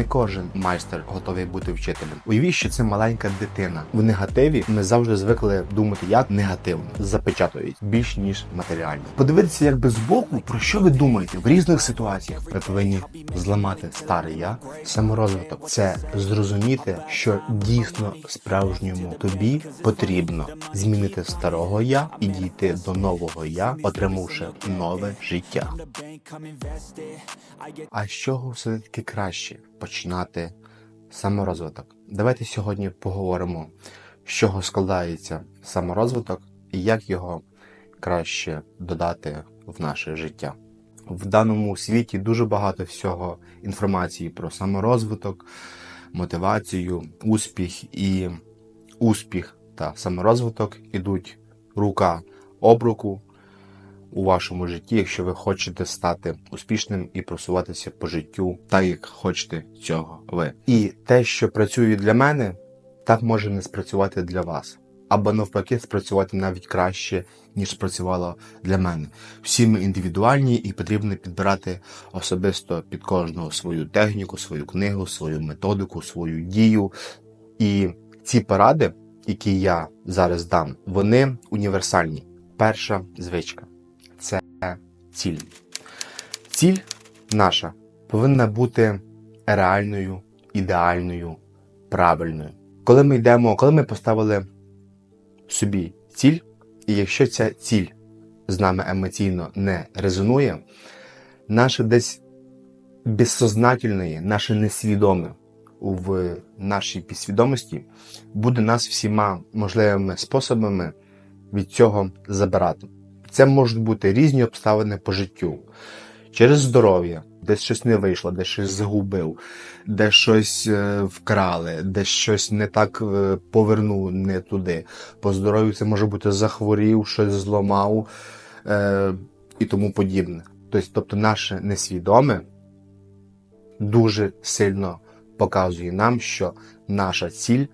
Не кожен майстер готовий бути вчителем. Уявіть, що це маленька дитина. В негативі ми завжди звикли думати, як негативно запечатують більш ніж матеріально. Подивитися, якби збоку, про що ви думаєте в різних ситуаціях. Ви повинні зламати старий я. Саморозвиток це зрозуміти, що дійсно справжньому тобі потрібно змінити старого я і дійти до нового я, отримавши нове життя. А з чого все таки краще починати саморозвиток? Давайте сьогодні поговоримо, з чого складається саморозвиток і як його краще додати в наше життя. В даному світі дуже багато всього інформації про саморозвиток, мотивацію, успіх і успіх та саморозвиток ідуть рука об руку у вашому житті, якщо ви хочете стати успішним і просуватися по життю, так як хочете цього ви. І те, що працює для мене, так може не спрацювати для вас. Або навпаки, спрацювати навіть краще, ніж спрацювало для мене. Всі ми індивідуальні і потрібно підбирати особисто під кожного свою техніку, свою книгу, свою методику, свою дію. І ці поради, які я зараз дам, вони універсальні. Перша звичка це ціль. Ціль наша повинна бути реальною, ідеальною, правильною. Коли ми йдемо, коли ми поставили собі ціль, і якщо ця ціль з нами емоційно не резонує, наше десь безсознательне, наше несвідоме в нашій підсвідомості буде нас всіма можливими способами від цього забирати. Це можуть бути різні обставини по життю. Через здоров'я, десь щось не вийшло, десь щось загубив, де щось е, вкрали, де щось не так е, повернув не туди. По здоров'ю це може бути захворів, щось зламав е, і тому подібне. Тобто, тобто наше несвідоме дуже сильно показує нам, що наша ціль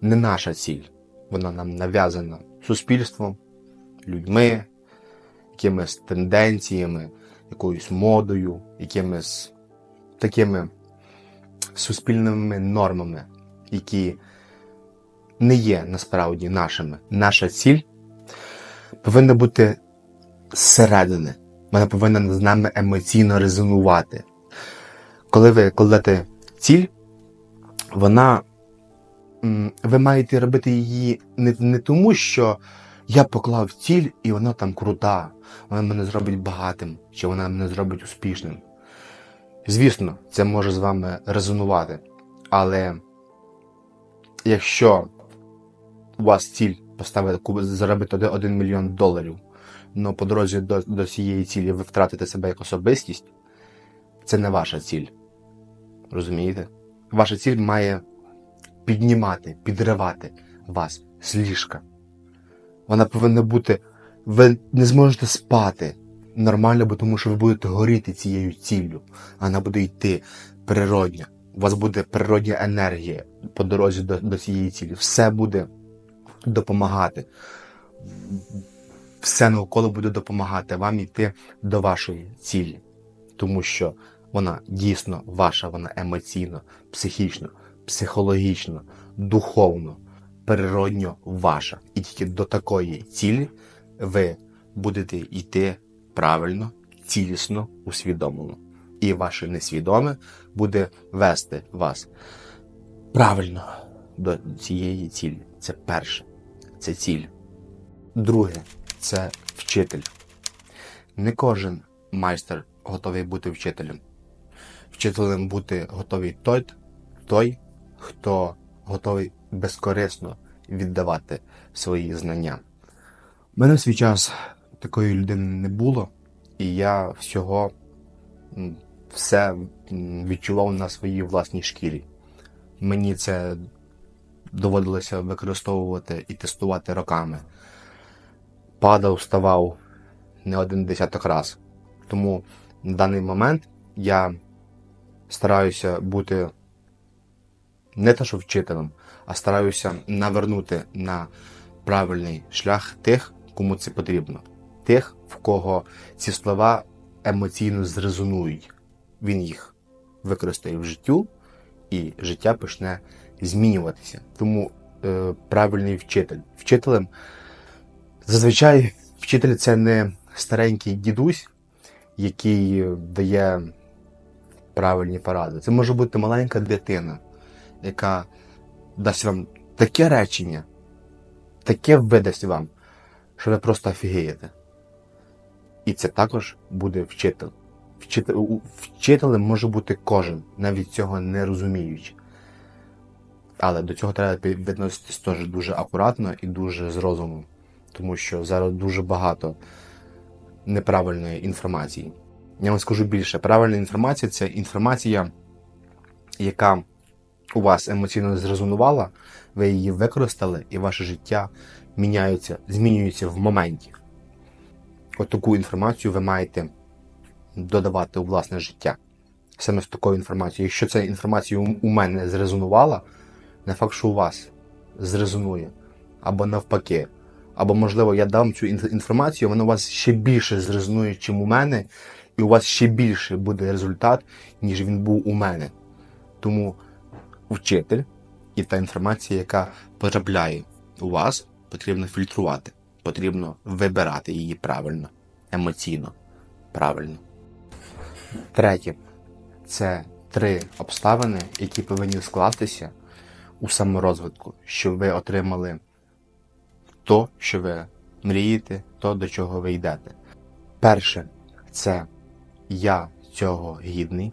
не наша ціль. Вона нам нав'язана суспільством, людьми, якимись тенденціями, якоюсь модою, якимись такими суспільними нормами, які не є насправді нашими. Наша ціль повинна бути зсередини. Вона повинна з нами емоційно резонувати. Коли ви кладете ціль, вона ви маєте робити її не, не тому, що я поклав ціль, і вона там крута, вона мене зробить багатим, чи вона мене зробить успішним. Звісно, це може з вами резонувати. Але якщо у вас ціль поставити заробити 1 мільйон доларів, але по дорозі до, до цієї цілі ви втратите себе як особистість, це не ваша ціль. Розумієте? Ваша ціль має піднімати, підривати вас з ліжка. Вона повинна бути. Ви не зможете спати нормально, бо тому що ви будете горіти цією ціллю. Вона буде йти природня. У вас буде природня енергія по дорозі до, до цієї цілі. Все буде допомагати. Все навколо буде допомагати вам йти до вашої цілі. Тому що вона дійсно ваша, вона емоційно, психічно, психологічно, духовно, природньо ваша. І тільки до такої цілі ви будете йти правильно, цілісно, усвідомлено. І ваше несвідоме буде вести вас правильно до цієї цілі. Це перше, це ціль. Друге це вчитель. Не кожен майстер готовий бути вчителем. Вчителем бути готовий той, той, хто готовий безкорисно віддавати свої знання. У мене в свій час такої людини не було, і я всього все відчував на своїй власній шкірі. Мені це доводилося використовувати і тестувати роками. Падав, вставав не один десяток раз. Тому на даний момент я стараюся бути не те, що вчителем, а стараюся навернути на правильний шлях тих, кому це потрібно. Тих, в кого ці слова емоційно зрезонують. Він їх використає в життю і життя почне змінюватися. Тому е, правильний вчитель. Вчителем зазвичай вчитель це не старенький дідусь, який дає правильні поради. Це може бути маленька дитина, яка дасть вам таке речення, таке видасть вам, що ви просто офігієте. І це також буде вчитель. Вчитель, вчителем може бути кожен, навіть цього не розуміючи. Але до цього треба відноситись теж дуже акуратно і дуже з розумом, тому що зараз дуже багато неправильної інформації. Я вам скажу більше, правильна інформація це інформація, яка у вас емоційно зрезонувала, ви її використали, і ваше життя міняється, змінюється в моменті. От таку інформацію ви маєте додавати у власне життя. Саме з такою інформацією. Якщо ця інформація у- мене зрезонувала, не факт, що у вас зрезонує. Або навпаки. Або, можливо, я дам цю ін- інформацію, вона у вас ще більше зрезонує, чим у мене, і у вас ще більше буде результат, ніж він був у мене. Тому вчитель і та інформація, яка потрапляє у вас, потрібно фільтрувати, потрібно вибирати її правильно, емоційно, правильно. Третє це три обставини, які повинні скластися у саморозвитку, щоб ви отримали то, що ви мрієте, то, до чого ви йдете. Перше це я цього гідний.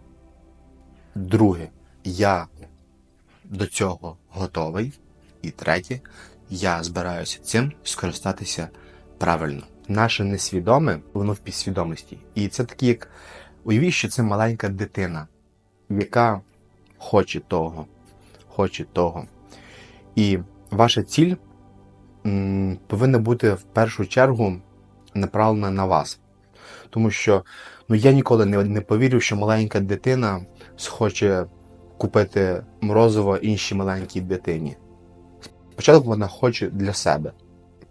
Друге, я до цього готовий. І третє, я збираюся цим скористатися правильно. Наше несвідоме, воно в підсвідомості. І це такі, як уявіть, що це маленька дитина, яка хоче того, хоче того. І ваша ціль м, повинна бути в першу чергу направлена на вас. Тому що ну, я ніколи не, не повірю, що маленька дитина схоче купити морозиво іншій маленькій дитині. Спочатку вона хоче для себе.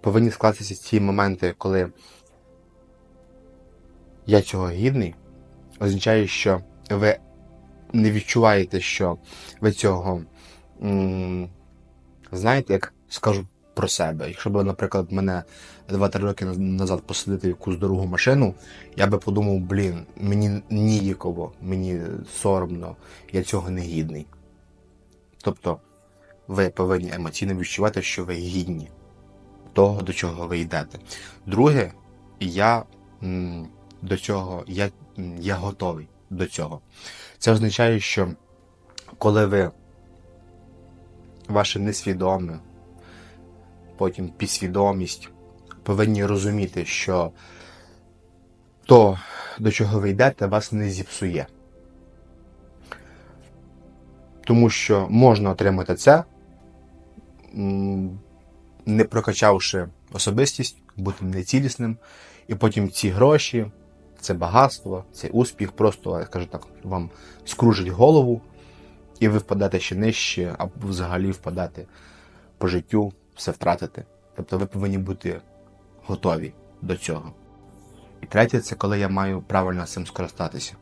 Повинні скластися ці моменти, коли я цього гідний, означає, що ви не відчуваєте, що ви цього знаєте, як скажу про себе. Якщо б, наприклад, мене 2-3 роки назад посадити в якусь дорогу машину, я би подумав, блін, мені ніяково, мені соромно, я цього не гідний. Тобто ви повинні емоційно відчувати, що ви гідні того, до чого ви йдете. Друге, я до цього, я, я готовий до цього. Це означає, що коли ви ваше несвідоме, потім підсвідомість повинні розуміти, що то, до чого ви йдете, вас не зіпсує. Тому що можна отримати це, не прокачавши особистість, бути нецілісним, і потім ці гроші, це багатство, цей успіх просто, я скажу так, вам скружить голову, і ви впадете ще нижче, або взагалі впадете по життю, все втратите. Тобто ви повинні бути готові до цього. І третє, це коли я маю правильно цим скористатися.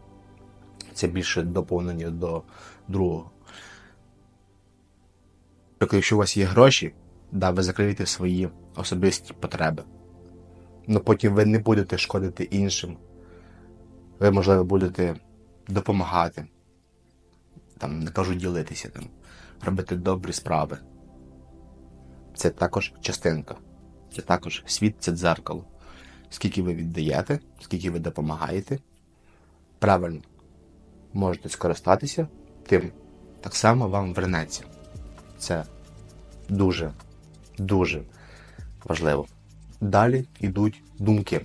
Це більше доповнення до другого. Тобто, якщо у вас є гроші, да, ви закриєте свої особисті потреби. але потім ви не будете шкодити іншим. Ви, можливо, будете допомагати, там, не кажу ділитися, там, робити добрі справи. Це також частинка. Це також світ, це дзеркало. Скільки ви віддаєте, скільки ви допомагаєте, правильно можете скористатися тим, так само вам вернеться. Це дуже, дуже важливо. Далі йдуть думки.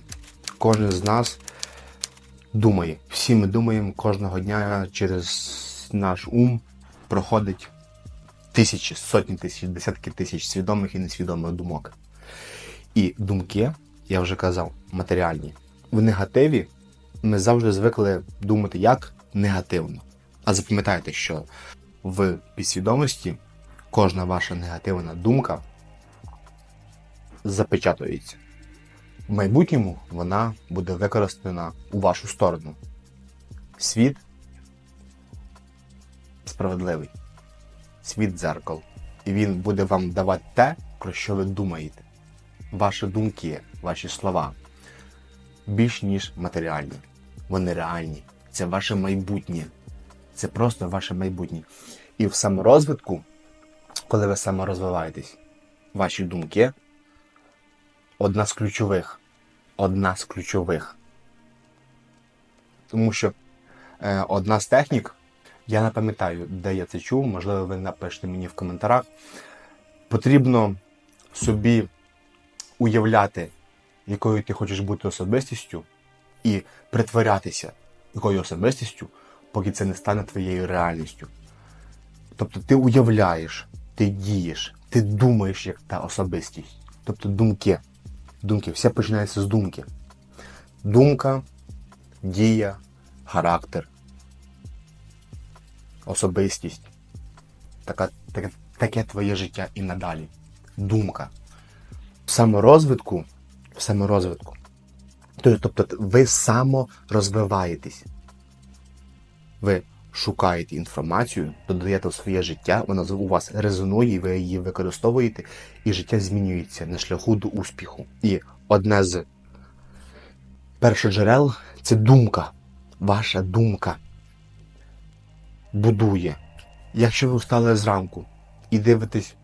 Кожен з нас думає. Всі ми думаємо кожного дня через наш ум проходить тисячі, сотні тисяч, десятки тисяч свідомих і несвідомих думок. І думки, я вже казав, матеріальні. В негативі ми завжди звикли думати як негативно. А запам'ятайте, що в підсвідомості кожна ваша негативна думка запечатується. В майбутньому вона буде використана у вашу сторону. Світ справедливий. Світ дзеркал. І він буде вам давати те, про що ви думаєте. Ваші думки, ваші слова більш ніж матеріальні. Вони реальні. Це ваше майбутнє. Це просто ваше майбутнє. І в саморозвитку, коли ви саморозвиваєтесь, ваші думки одна з ключових. Одна з ключових. Тому що е, одна з технік, я не пам'ятаю, де я це чув, можливо, ви напишете мені в коментарях. Потрібно собі уявляти, якою ти хочеш бути особистістю, і притворятися якою особистістю, поки це не стане твоєю реальністю. Тобто ти уявляєш, ти дієш, ти думаєш як та особистість. Тобто думки. Думки. Все починається з думки. Думка, дія, характер, особистість. Така, таке, таке твоє життя і надалі. Думка. В саморозвитку, в саморозвитку. Тобто ви саморозвиваєтесь. Ви шукаєте інформацію, додаєте в своє життя, вона у вас резонує, ви її використовуєте, і життя змінюється на шляху до успіху. І одне з перших джерел це думка. Ваша думка будує. Якщо ви встали зранку і дивитесь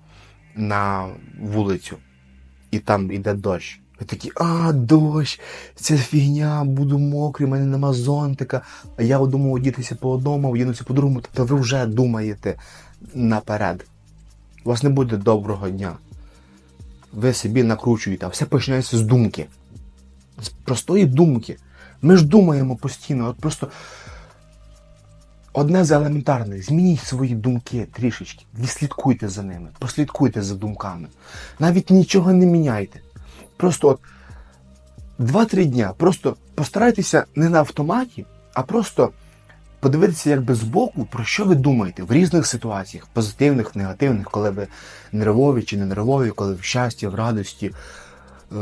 на вулицю, і там йде дощ, ви такі, а, дощ, це фігня, буду мокрий, в мене нема зонтика, а я думав одітися по одному, одінуся по другому, тобто ви вже думаєте наперед. У вас не буде доброго дня. Ви собі накручуєте, а все починається з думки. З простої думки. Ми ж думаємо постійно, от просто одне з елементарних. Змініть свої думки трішечки. Відслідкуйте за ними, послідкуйте за думками. Навіть нічого не міняйте. Просто от 2-3 дня. Просто постарайтеся не на автоматі, а просто подивитися якби збоку, про що ви думаєте в різних ситуаціях, позитивних, негативних, коли ви нервові чи не нервові, коли в щасті, в радості. Е,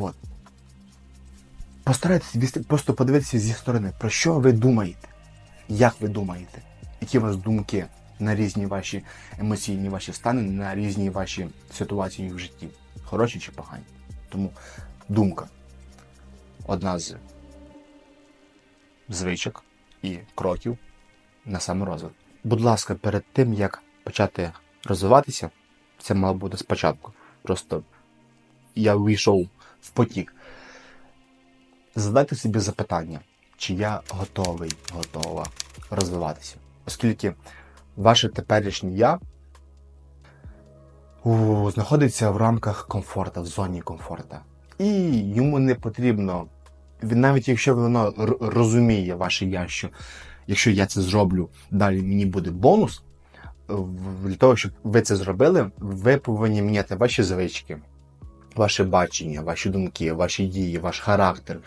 от. Постарайтеся просто подивитися зі сторони, про що ви думаєте, як ви думаєте, які у вас думки на різні ваші емоційні ваші стани, на різні ваші ситуації в житті, хороші чи погані. Тому думка одна з звичок і кроків на саморозвиток. Будь ласка, перед тим як почати розвиватися, це мало бути спочатку. Просто я увійшов в потік. Задайте собі запитання, чи я готовий, готова розвиватися. Оскільки ваше теперішнє я у, знаходиться в рамках комфорту, в зоні комфорту. І йому не потрібно, навіть якщо воно розуміє ваше я, що якщо я це зроблю, далі мені буде бонус. Для того, щоб ви це зробили, ви повинні міняти ваші звички, ваше бачення, ваші думки, ваші дії, ваш характер,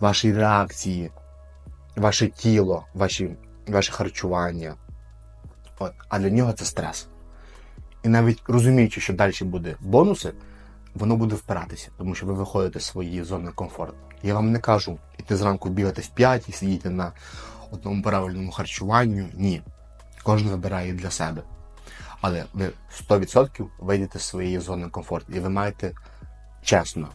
ваші реакції, ваше тіло, ваші, ваше харчування. От. А для нього це стрес. І навіть розуміючи, що далі буде бонуси, воно буде впиратися, тому що ви виходите з своєї зони комфорту. Я вам не кажу іти зранку бігати в 5 і сидіти на одному правильному харчуванню. Ні. Кожен вибирає для себе. Але ви 100% вийдете з своєї зони комфорту. І ви маєте чесно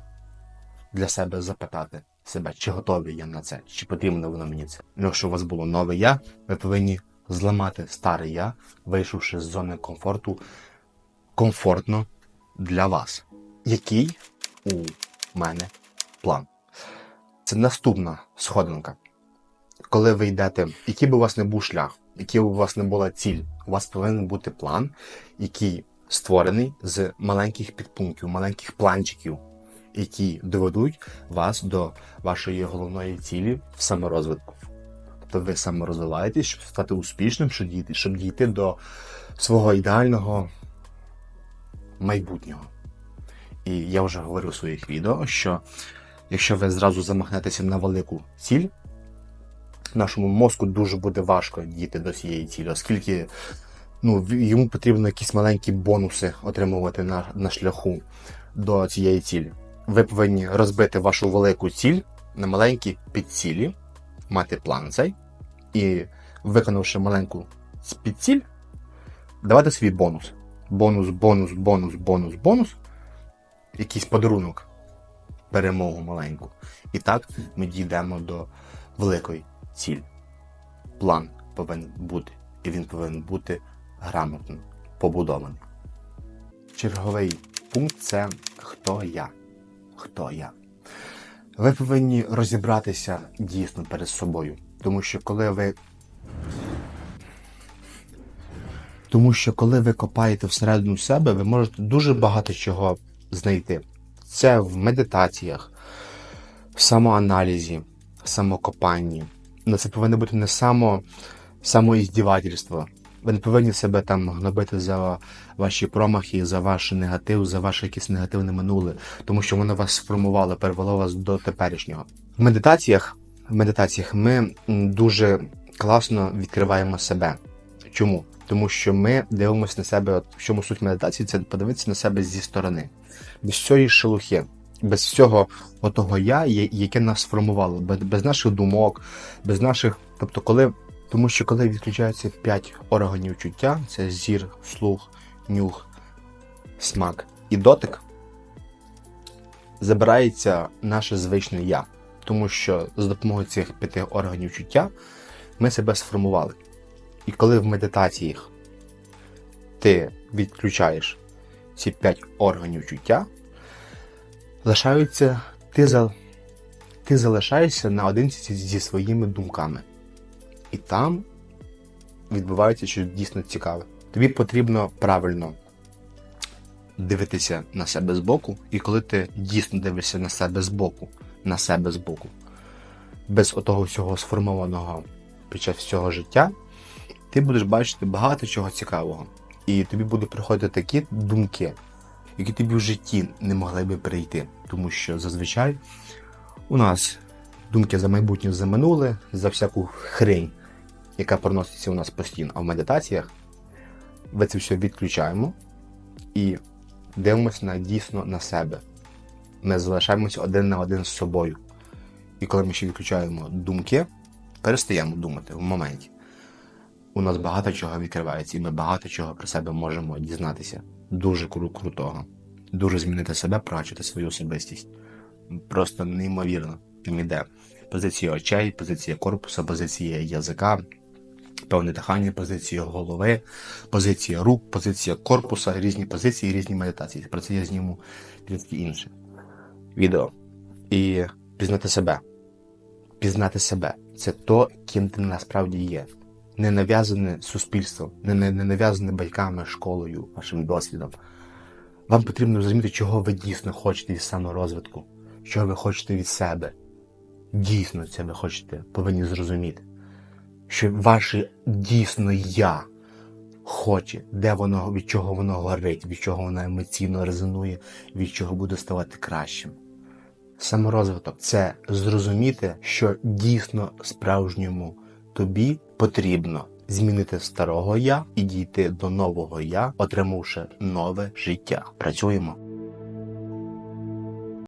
для себе запитати себе, чи готовий я на це, чи потрібно воно мені це. Ну, Якщо у вас було нове я, ви повинні зламати старе я, вийшовши з зони комфорту комфортно для вас. Який у мене план? Це наступна сходинка. Коли ви йдете, який би у вас не був шлях, який би у вас не була ціль, у вас повинен бути план, який створений з маленьких підпунктів, маленьких планчиків, які доведуть вас до вашої головної цілі в саморозвитку. Тобто ви саморозвиваєтесь, щоб стати успішним, щоб дійти, щоб дійти до свого ідеального майбутнього. І я вже говорив у своїх відео, що якщо ви зразу замахнетеся на велику ціль, нашому мозку дуже буде важко дійти до цієї цілі, оскільки ну, йому потрібно якісь маленькі бонуси отримувати на, на шляху до цієї цілі. Ви повинні розбити вашу велику ціль на маленькі підцілі, мати план цей, і виконавши маленьку підціль, давайте собі бонус. Бонус, бонус, бонус, бонус, бонус. Якийсь подарунок. Перемогу маленьку. І так ми дійдемо до великої цілі. План повинен бути. І він повинен бути грамотно побудований. Черговий пункт це хто я. Хто я. Ви повинні розібратися дійсно перед собою. Тому що коли ви. Тому що коли ви копаєте всередину себе, ви можете дуже багато чого знайти. Це в медитаціях, в самоаналізі, в самокопанні. Ну, це повинно бути не само, самоіздівательство. Ви не повинні себе там гнобити за ваші промахи, за ваш негатив, за ваше якесь негативне минуле, тому що воно вас сформувало, перевело вас до теперішнього. В медитаціях, в медитаціях ми дуже класно відкриваємо себе. Чому? Тому що ми дивимося на себе, от в чому суть медитації, це подивитися на себе зі сторони, без цієї шелухи, без всього отого я, яке нас сформувало, без наших думок, без наших. Тобто, коли. Тому що коли відключаються п'ять органів чуття, це зір, слух, нюх, смак і дотик, забирається наше звичне я. Тому що за допомогою цих п'яти органів чуття ми себе сформували. І коли в медитаціях ти відключаєш ці п'ять органів чуття, лишаються, ти, за, ти залишаєшся наодинці зі своїми думками. І там відбувається щось дійсно цікаве. Тобі потрібно правильно дивитися на себе збоку, і коли ти дійсно дивишся на себе збоку, на себе збоку, без отого всього сформованого під час всього життя, ти будеш бачити багато чого цікавого. І тобі будуть приходити такі думки, які тобі в житті не могли би прийти. Тому що зазвичай у нас думки за майбутнє за минуле, за всяку хрень, яка проноситься у нас постійно. А в медитаціях ми це все відключаємо і дивимося на дійсно на себе. Ми залишаємося один на один з собою. І коли ми ще відключаємо думки, перестаємо думати в моменті. У нас багато чого відкривається, і ми багато чого про себе можемо дізнатися. Дуже кру- крутого. Дуже змінити себе, прочити свою особистість. Просто неймовірно. Там іде позиція очей, позиція корпуса, позиція язика, певне дихання, позиція голови, позиція рук, позиція корпуса, різні позиції, різні медитації. Про це я зніму трішки інше відео. І пізнати себе. Пізнати себе це то, ким ти насправді є. Не нав'язане суспільством, не, не, не нав'язане батьками, школою, вашим досвідом. Вам потрібно зрозуміти, чого ви дійсно хочете від саморозвитку, що ви хочете від себе. Дійсно це ви хочете, повинні зрозуміти. Що ваше дійсно я хоче, де воно, від чого воно горить, від чого воно емоційно резонує, від чого буде ставати кращим. Саморозвиток це зрозуміти, що дійсно справжньому тобі потрібно змінити старого я і дійти до нового я, отримавши нове життя. Працюємо.